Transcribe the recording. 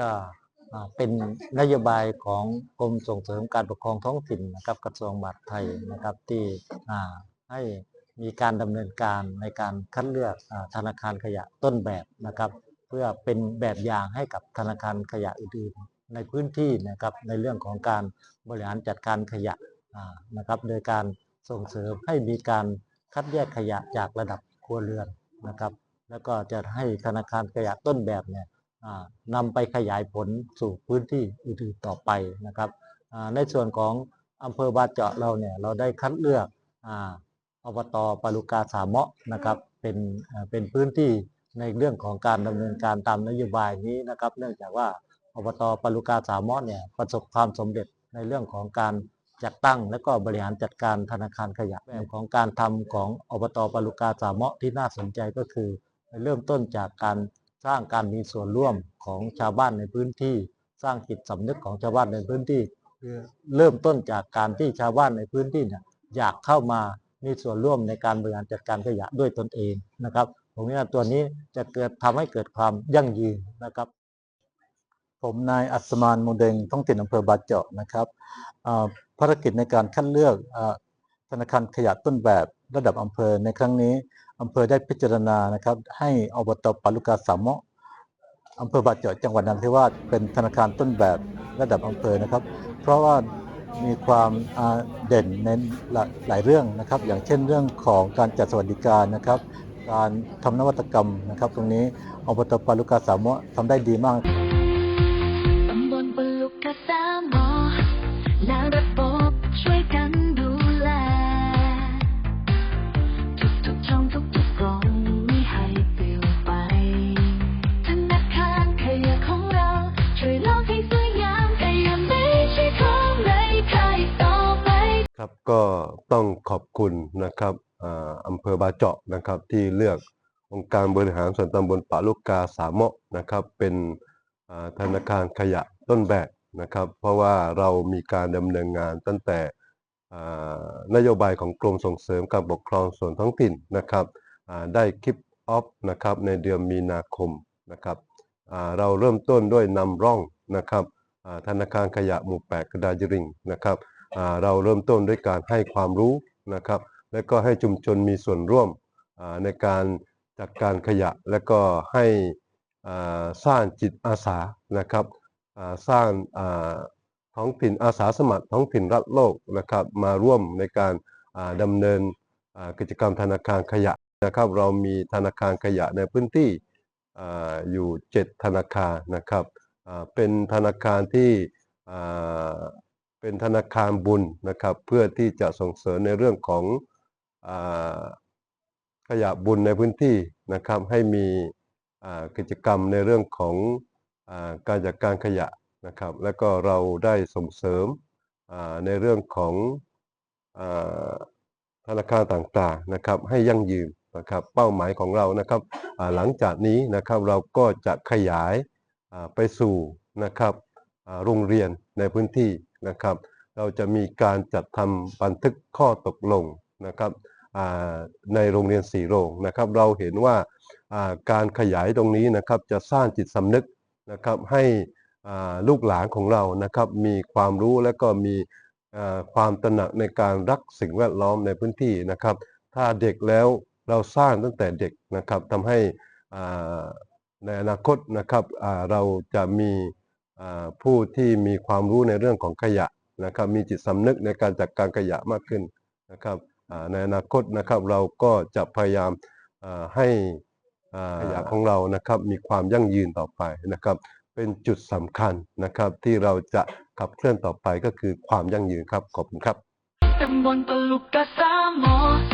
ก็อ่าเป็นนโยบายของกรมส่งเสริมการปกครองท้องถิ่นนะครับกระทรวงมหาดไทยนะครับที่ให้มีการดำเนินการในการคัดเลือกอธนาคารขยะต้นแบบนะครับ เพื่อเป็นแบบอย่างให้กับธนาคารขยะอื่นๆ ในพื้นที่นะครับในเรื่องของการบริหารจัดการขยะนะครับ โดยการส่งเสริมให้มีการคัดแยกขยะจากระดับครัวเรือนนะครับ แล้วก็จะให้ธนาคารขยะต้นแบบเนี่ย นำไปขยายผลสู่พื้นที่อื่นๆต่อไปนะครับในส่วนของอำเภอบาเจาะเราเนี่ยเราได้คัดเลือกอ่าอบตปารุกาสามเมาะนะครับเป็นเป็นพื้นที่ในเรื่องของการดำเนินการตามนโยบายนี้นะครับ เนื่องจากว่าอบตปารุกาสามเมาะเนี่ยประสบความสำเร็จในเรื่องของการจัดตั้งและก็บริหารจัดการธนาคารขยะแบบของการทำของอบตปารุกาสามเมาะที่น่าสนใจก็คือ เริ่มต้นจากการ สร้างการมีส่วนร่วมของชาวบ้านในพื้นที่ สร้างจิตสำนึกของชาวบ้านในพื้นที่คือเริ่มต้นจากการที่ชาวบ้านในพื้นที่เนี่ยอยากเข้ามามีส่วนร่วมในการบริหารจัดการขยะด้วยตนเองนะครับผมว่าตัวนี้จะเกิดทำให้เกิดความยั่งยืนนะครับ ผมนายอัศมานมูเดงท้องถิ่นอำเภอบาเจาะนะครับภารกิจในการคัดเลือกธนาคารขยะต้นแบบ ระดับอำเภอในครั้งนี้อำเภอได้พิจารณานะครับ ให้อบตปาลุกาสามะอำเภอบาเจาะจังหวัดนราธิวาสเป็นธนาคารต้นแบบระดับอำเภอนะครับ เพราะว่ามีความเด่นในหลายหลายเรื่องนะครับ อย่างเช่นเรื่องของการจัดสวัสดิการนะครับ การทำนวัตกรรมนะครับ ตรงนี้อบตปาลุกาสามะทำได้ดีมาก ครับก็ต้องขอบคุณนะครับอ่าอำเภอบาเจาะนะครับที่เลือกองค์การบริหารส่วนตำบลป่าลูกกาสามเมาะนะครับเป็นอ่าธนาคารขยะต้นแบบนะครับ เพราะว่าเรามีการดำเนินงานตั้งแต่อ่านโยบายของกรมส่งเสริมการปกครองส่วนท้องถิ่นนะครับอ่าได้คลิปออฟนะครับในเดือนมีนาคมนะครับอ่าเราเริ่มต้นด้วยนำร่องนะครับอ่าธนาคารขยะหมู่แปดกระดาษริงนะครับ เราเริ่มต้นด้วยการให้ความรู้นะครับ และก็ให้ชุมชนมีส่วนร่วมในการจัดการขยะ และก็ให้สร้างจิตอาสานะครับสร้างท้องถิ่นอาสาสมัครท้องถิ่นรัฐโลกนะครับมาร่วมในการอ่าดำเนินกิจกรรมธนาคารขยะนะครับ เรามีธนาคารขยะในพื้นที่ออยู่ 7 ธนาคารนะครับเป็นธนาคารที่ เป็นธนาคารบุญนะครับ เพื่อที่จะส่งเสริมในเรื่องของอขยะบุญในพื้นที่นะครับ ให้มีกิจกรรมในเรื่องของอการจัดการขยะนะครับ แล้วก็เราได้ส่งเสริมในเรื่องของอธนาคารต่างๆนะครับ ให้ยั่งยืนนะครับ เป้าหมายของเรานะครับหลังจากนี้นะครับเราก็จะขยายไปสู่นะครับโรงเรียนในพื้นที่ นะครับ เราจะมีการจัดทำบันทึกข้อตกลงนะครับในโรงเรียนสีโรงนะครับ เราเห็นว่าการขยายตรงนี้นะครับจะสร้างจิตสำนึกนะครับให้ลูกหลานของเรานะครับ มีความรู้และก็มีความตระหนักในการรักสิ่งแวดล้อมในพื้นที่นะครับ ถ้าเด็กแล้วเราสร้างตั้งแต่เด็กนะครับทำให้ในอนาคตนะครับเราจะมี ผู้ที่มีความรู้ในเรื่องของขยะนะครับ มีจิตสำนึกในการจัดการขยะมากขึ้นนะครับอ่าในอนาคตนะครับเราก็จะพยายามอ่าให้อ่าขยะของเรานะครับมีความยั่งยืนต่อไปนะครับ เป็นจุดสำคัญนะครับที่เราจะขับเคลื่อนต่อไปก็คือความยั่งยืนครับขอบคุณครับตำบลปลุกกะสามหมอสะอา